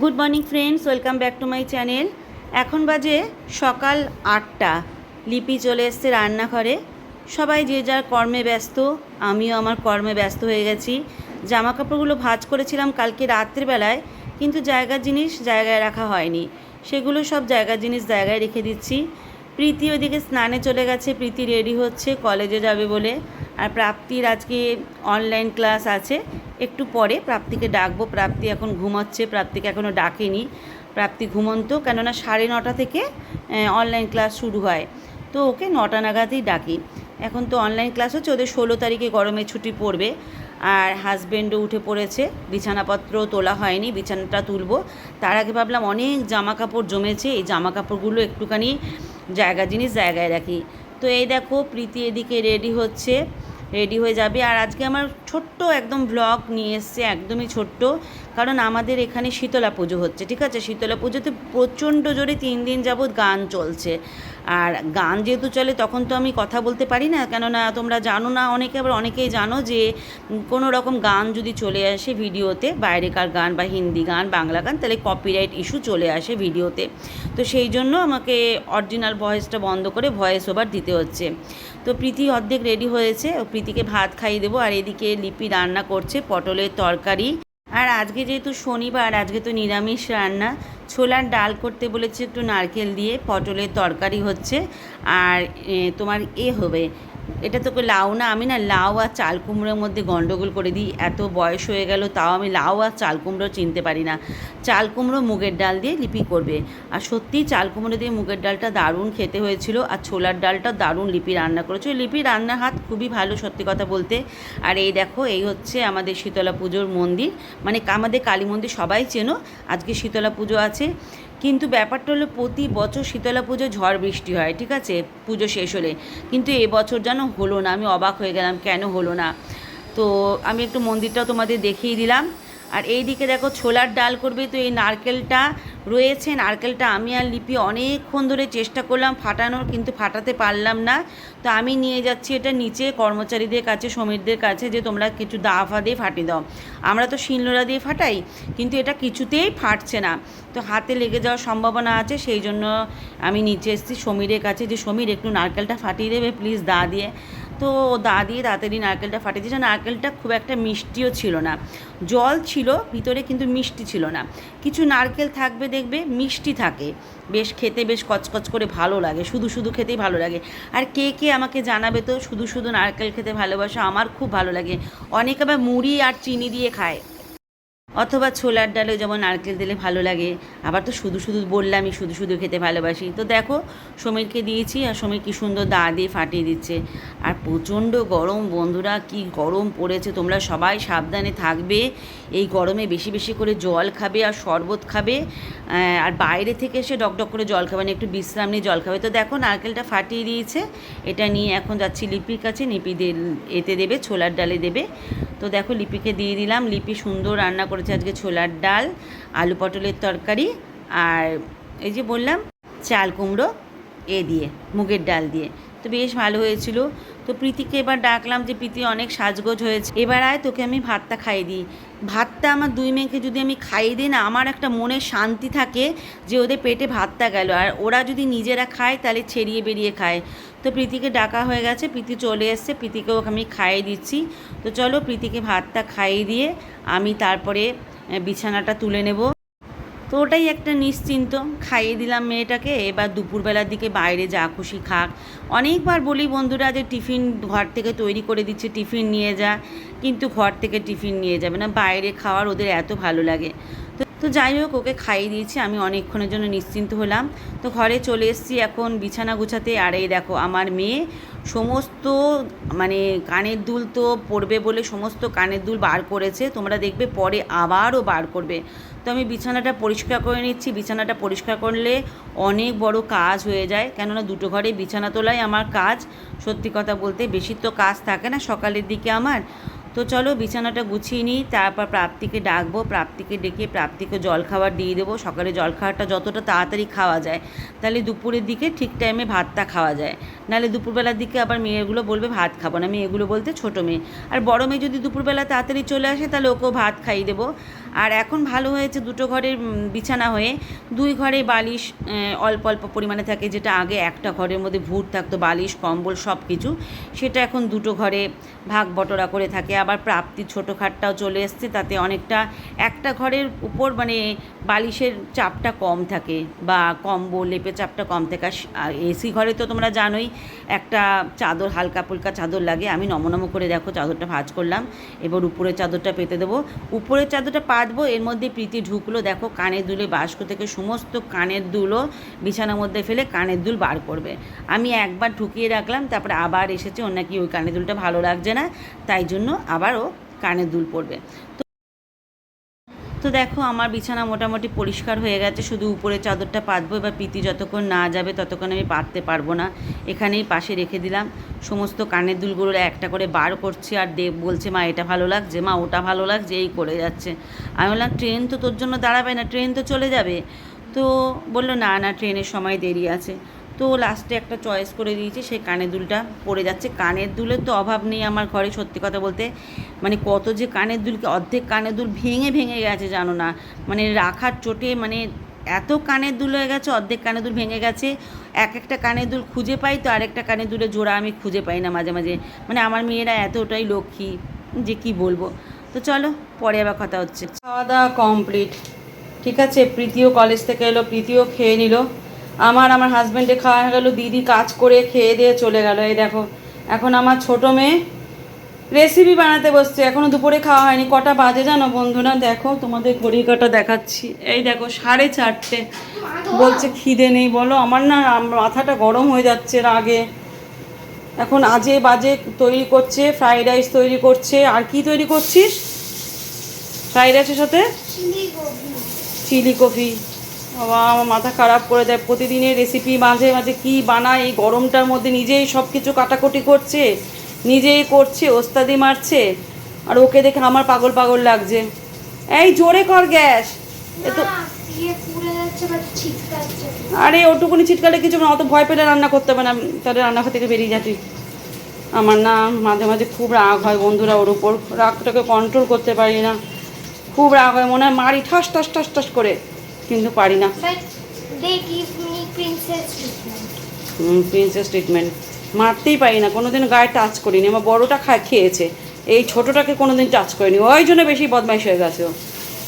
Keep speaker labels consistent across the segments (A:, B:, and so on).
A: Good morning friends welcome back to my channel এখন বাজে সকাল আটটা। লিপি চলে এসছে রান্নাঘরে। সবাই যে যার কর্মে ব্যস্ত, আমিও আমার কর্মে ব্যস্ত হয়ে গেছি। জামা কাপড়গুলো ভাঁজ করেছিলাম কালকে রাত্রিবেলায় কিন্তু জায়গার জিনিস জায়গায় রাখা হয়নি। সেগুলো সব জায়গার জিনিস জায়গায় রেখে দিচ্ছি। প্রীতি ওদিকে স্নানে চলে গেছে। প্রীতি রেডি হচ্ছে, কলেজে যাবে বলে। আর প্রাপ্তির আজকে অনলাইন ক্লাস আছে। একটু পরে প্রাপ্তিকে ডাকবো। প্রাপ্তি এখন ঘুমাচ্ছে। প্রাপ্তিকে এখনও ডাকেনি। প্রাপ্তি ঘুমন্ত, কেননা সাড়ে নটা থেকে অনলাইন ক্লাস শুরু হয়। তো ওকে নটা নাগাদই ডাকি। এখন তো অনলাইন ক্লাস হচ্ছে, ওদের ষোলো তারিখে গরমে ছুটি পড়বে। আর হাজব্যান্ডও উঠে পড়েছে। বিছানাপত্র তোলা হয়নি, বিছানাটা তুলবো। তার আগে ভাবলাম অনেক জামা কাপড় জমেছে। এই জামা কাপড়গুলো একটুখানি জায়গা জিনিস জায়গায় রাখি। তো এই দেখো, প্রীতি এদিকে রেডি হচ্ছে। রেডি হয়ে যাবে। আর আজকে আমার ছোট্ট একদম ব্লগ নিয়ে এসছে একদমই ছোট্ট। কারণ আমাদের এখানে শীতলা পুজো হচ্ছে, ঠিক আছে? শীতলা পুজোতে প্রচণ্ড জোরে তিন দিন যাবৎ গান চলছে। আর গান যেহেতু চলে, তখন তো আমি কথা বলতে পারি না। কেননা তোমরা জানো না, অনেকে আবার অনেকেই জানো যে কোনো রকম গান যদি চলে আসে ভিডিওতে, বাইরেকার গান বা হিন্দি গান, বাংলা গান, তাহলে কপিরাইট ইস্যু চলে আসে ভিডিওতে। তো সেই জন্য আমাকে অরিজিনাল ভয়েসটা বন্ধ করে ভয়েস ওভার দিতে হচ্ছে। তো প্রীতি অর্ধেক রেডি হয়েছে। প্রীতিকে ভাত খাইয়ে দেবো। আর এদিকে লিপি রান্না করছে, পটলের তরকারি। আর আজকে যেহেতু শনিবার, আজকে তো নিরামিষ রান্না। ছোলার ডাল করতে বলেছে একটু নারকেল দিয়ে, পটলের তরকারি হচ্ছে। আর তোমার এ হবে। এটা তোকে লাউ না, আমি না লাউ আর চাল কুমড়োর মধ্যে গন্ডগোল করে দিই। এত বয়স হয়ে গেল, তাও আমি লাউ আর চাল কুমড়ো চিনতে পারি না। চাল কুমড়ো মুগের ডাল দিয়ে লিপি করবে। আর সত্যিই চাল কুমড়ো দিয়ে মুগের ডালটা দারুণ খেতে হয়েছিল, আর ছোলার ডালটা দারুণ লিপি রান্না করেছিল লিপি রান্নার হাত খুবই ভালো সত্যি কথা বলতে। আর এই দেখো, এই হচ্ছে আমাদের শীতলা পুজোর মন্দির। মানে আমাদের কালী মন্দির সবাই চেনো, আজকে শীতলা পুজো আছে। কিন্তু ব্যাপারটা হলো প্রতি বছর শীতলা পুজো, ঝড় বৃষ্টি হয়, ঠিক আছে? পুজো শেষ হলে। কিন্তু এবছর যেন হলো না, আমি অবাক হয়ে গেলাম, কেন হলো না? তো আমি একটু মন্দিরটাও তোমাদের দেখিয়ে দিলাম। আর এই দিকে দেখো ছোলার ডাল করবে, তো এই নারকেলটা রয়েছে নারকেলটা আমি আর লিপি অনেকক্ষণ ধরে চেষ্টা করলাম ফাটানোর, কিন্তু ফাটাতে পারলাম না। তো আমি নিয়ে যাচ্ছি এটা নিচে কর্মচারীদের কাছে, শ্রমিকদের কাছে, যে তোমরা কিছু দা ফা দিয়ে ফাটিয়ে দাও। আমরা তো শিলনোড়া দিয়ে ফাটাই, কিন্তু এটা কিছুতেই ফাটছে না। তো হাতে লেগে যাওয়ার সম্ভাবনা আছে, সেই জন্য আমি নিচে এসেছি। সমীরের কাছে যে সমীর একটু নারকেলটা ফাটিয়ে দেবে, প্লিজ দা দিয়ে। তো দাদি, তাড়াতাড়ি নারকেলটা ফাটিয়ে দিয়েছে নারকেলটা খুব একটা মিষ্টিও ছিল না। জল ছিল, ভিতরে কিন্তু মিষ্টি ছিল না। কিছু নারকেল থাকবে দেখবে, মিষ্টি থাকে। বেশ খেতে বেশ কচকচ করে ভালো লাগে, শুধু শুধু খেতেই ভালো লাগে। আর কে কে আমাকে জানাবে তো, শুধু শুধু নারকেল খেতে ভালোবাসা? আমার খুব ভালো লাগে। অনেক আবার মুড়ি আর চিনি দিয়ে খায়। অথবা ছোলার ডালে যেমন নারকেল দিলে ভালো লাগে, আবার তো শুধু শুধু বললামই শুধু শুধু খেতে ভালোবাসি। তো দেখো, সমীরকে দিয়েছি আর সমীর কী সুন্দর দা দিয়ে ফাটিয়ে দিচ্ছে। আর প্রচণ্ড গরম, বন্ধুরা কি গরম পড়েছে, তোমরা সবাই সাবধানে থাকবে। এই গরমে বেশি বেশি করে জল খাবে আর শরবত খাবে। আর বাইরে থেকে এসে ডকডক করে জল খাবে না একটু বিশ্রাম নিয়ে জল খাবে। তো দেখো, নারকেলটা ফাটিয়ে দিয়েছে। এটা নিয়ে এখন যাচ্ছি লিপির কাছে, লিপি এতে দেবে, ছোলার ডালে দেবে। তো দেখো, লিপিকে দিয়ে দিলাম। লিপি সুন্দর রান্না করেছে। আজকে ছোলার ডাল, আলু পটলের তরকারি আর এই যে বললাম, চাল কুমড়ো এ দিয়ে, মুগের ডাল দিয়ে। তো বেশ ভালো হয়েছিল। তো প্রীতিকে এবার ডাকলাম যে, প্রীতি, অনেক সাজগোজ হয়েছে। এবার আয়, তোকে আমি ভাতটা খাইয়ে দিই। ভাতটা আমার দুই মেয়েকে যদি আমি খাইয়ে দিই না, আমার একটা মনে শান্তি থাকে যে, ওদের পেটে ভাতটা গেল। আর ওরা যদি নিজেরা খায়, তাহলে ছেড়িয়ে বেরিয়ে খায়। তো প্রীতিকে ডাকা হয়ে গেছে। প্রীতি চলে এসছে। প্রীতিকেও আমি খাইয়ে দিচ্ছি। তো চলো প্রীতিকে ভাতটা খাইয়ে দিয়ে আমি তারপরে বিছানাটা তুলে নেব। তো ওটাই একটা নিশ্চিন্ত। খাইয়ে দিলাম মেয়েটাকে। এবার দুপুরবেলার দিকে বাইরে যা খুশি খাক। অনেকবার বলি বন্ধুরা যে টিফিন ঘর থেকে তৈরি করে দিচ্ছে, টিফিন নিয়ে যা। কিন্তু ঘর থেকে টিফিন নিয়ে যাবে না। বাইরে খাওয়ার ওদের এত ভালো লাগে। তো তো যাই হোক, ওকে খাইয়ে দিয়েছি, আমি অনেকক্ষণের জন্য নিশ্চিন্ত হলাম। তো ঘরে চলে এসেছি এখন বিছানা গুছাতে, আর এই দেখো আমার মেয়ে সমস্ত মানে কানের দুল তো পড়বে বলে সমস্ত কানের দুল বার করেছে, তোমরা দেখবে পরে আবারও বার করবে। তো আমি বিছানাটা পরিষ্কার করে নিচ্ছি, বিছানাটা পরিষ্কার করলে অনেক বড় কাজ হয়ে যায়। কেননা দুটো ঘরে বিছানা তোলাই আমার কাজ, সত্যি কথা বলতে বেশি তো কাজ থাকে না সকালের দিকে আমার। তো চলো বিছানাটা গুছিয়ে নিই, তারপর প্রাপ্তিকে ডাকবো, প্রাপ্তিকে ডেকে প্রাপ্তিকে জল খাবার দিয়ে দেবো। সকালে জল খাবারটা যতটা তাড়াতাড়ি খাওয়া যায়, তাহলে দুপুরের দিকে ঠিক টাইমে ভাতটা খাওয়া যায়। নাহলে দুপুরবেলার দিকে আবার মেয়েগুলো বলবে, ভাত খাব না। মেয়েগুলো বলতে ছোটো মেয়ে। আর বড় মেয়ে যদি দুপুরবেলা তাড়াতাড়ি চলে আসে, তাহলে ওকেও ভাত খাইয়ে দেবো। আর এখন ভালো হয়েছে দুটো ঘরের বিছানা হয়ে। দুই ঘরে বালিশ অল্প অল্প পরিমাণে থাকে, যেটা আগে একটা ঘরের মধ্যে ভূত থাকতো, বালিশ, কম্বল সব কিছু সেটা এখন দুটো ঘরে ভাগ বটরা করে থাকে। আবার প্রাপ্তি ছোটো খাটটাও চলে এসছে, তাতে অনেকটা একটা ঘরের উপর মানে বালিশের চাপটা কম থাকে বা কম্বল, লেপের চাপটা কম থাকে। আর এসি ঘরে তো তোমরা জানোই, একটা চাদর, হালকা ফুলকা চাদর লাগে। আমি নমনম করে দেখো, চাদরটা ভাঁজ করলাম। এবার উপরের চাদরটা পেতে দেবো। উপরের চাদরটা পাতবো এর মধ্যে প্রীতি ঢুকলো, দেখো কানের দুলে বাস্ক থেকে সমস্ত কানের দুলও বিছানার মধ্যে ফেলে কানের দুল বার করবে। আমি একবার ঢুকিয়ে রাখলাম, তারপরে আবার এসেছে, ওর নাকি ওই কানের দুলটা ভালো লাগছে না, তাই জন্য আবারও ও কানের দুল পরবে। তো দেখো, আমার বিছানা মোটামুটি পরিষ্কার হয়ে গেছে। শুধু উপরে চাদরটা পাতবো, এবার প্রীতি যতক্ষণ না যাবে ততক্ষণ আমি পাততে পারব না। এখানেই পাশে রেখে দিলাম। সমস্ত কানের দুলগুলো একটা করে বার করছি আর দেব বলছে, মা, এটা ভালো লাগছে, মা, ওটা ভালো লাগছে, এই করে যাচ্ছে। আমি বললাম, ট্রেন তো তোর জন্য দাঁড়াবে না, ট্রেন তো চলে যাবে। তো বলল, না না, ট্রেনের সময় দেরি আছে। তো লাস্টে একটা চয়েস করে দিয়েছি, সেই কানের দুলটা পড়ে যাচ্ছে। কানের দুলের তো অভাব নেই আমার ঘরে, সত্যি কথা বলতে। মানে কত যে কানের দুলকে অর্ধেক কানের দুল ভেঙে ভেঙে গেছে, জানো না। মানে রাখার চোটে মানে এত কানের দুল হয়ে গেছে, অর্ধেক কানের দুল ভেঙে গেছে। এক একটা কানের দুল খুঁজে পাই তো আরেকটা কানের দুলের জোড়া আমি খুঁজে পাই না মাঝে মাঝে। মানে আমার মেয়েরা এতটাই লক্ষ্মী যে কি বলব। তো চলো, পরে আবার কথা হচ্ছে। খাওয়া দাওয়া কমপ্লিট ঠিক আছে, প্রীতিও কলেজ থেকে এলো, প্রীতিও খেয়ে নিল। আমার আমার হাজব্যান্ডে খাওয়া হয়ে গেলো দিদি কাজ করে খেয়ে দিয়ে চলে গেল। এই দেখো এখন আমার ছোটো মেয়ে রেসিপি বানাতে বসছে। এখনও দুপুরে খাওয়া হয়নি। কটা বাজে জানো বন্ধুরা? দেখো তোমাদের ঘড়ি কাটা দেখাচ্ছি। এই দেখো সাড়ে চারটে। বলছে খিদে নেই বলো। আমার না মাথাটা গরম হয়ে যাচ্ছে রাগে। এখন আজে বাজে তৈরি করছে ফ্রাইড রাইস তৈরি করছে। আর কি তৈরি করছিস? ফ্রাইড রাইসের সাথে? চিলি কফি বাবা আমার মাথা খারাপ করে দেয়। প্রতিদিনের রেসিপি মাঝে মাঝে কি বানায় এই গরমটার মধ্যে নিজেই সব কিছু কাটাকুটি করছে নিজেই করছে ওস্তাদি মারছে আর ওকে দেখে আমার পাগল পাগল লাগছে। এই জোরে কর গ্যাস। এ তো
B: ইয়ে যাচ্ছে
A: আরে ওটুকুনি ছিটকালে কিছু না অত ভয় পেলে রান্না করতে হবে না। তাহলে রান্নাঘর থেকে বেরিয়ে যা তুই আমার না মাঝে মাঝে খুব রাগ হয় বন্ধুরা ওর উপর। রাগটাকে কন্ট্রোল করতে পারি না। খুব রাগ হয় মনে হয় মারি ঠাস ঠাস ঠাস ঠাস করে। কিন্তু পারি না।
B: প্রিন্সেস ট্রিটমেন্ট
A: মারতেই পারি না কোনোদিন গায়ে টাচ করিনি। আমার বড়োটা খায় খেয়েছে। এই ছোটোটাকে কোনো দিন টাচ করিনি। ওই জন্য বেশি বদমাইশ হয়ে গেছে ও।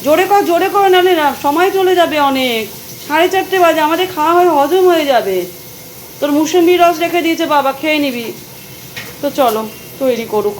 A: জোরে কর জোরে কর নাহলে না সময় চলে যাবে অনেক। সাড়ে চারটে বাজে আমাদের খাওয়া হয়ে হজম হয়ে যাবে। তোর মুসম্বি রস রেখে দিয়েছে বাবা খেয়ে নিবি। তো চলো তৈরি করুক।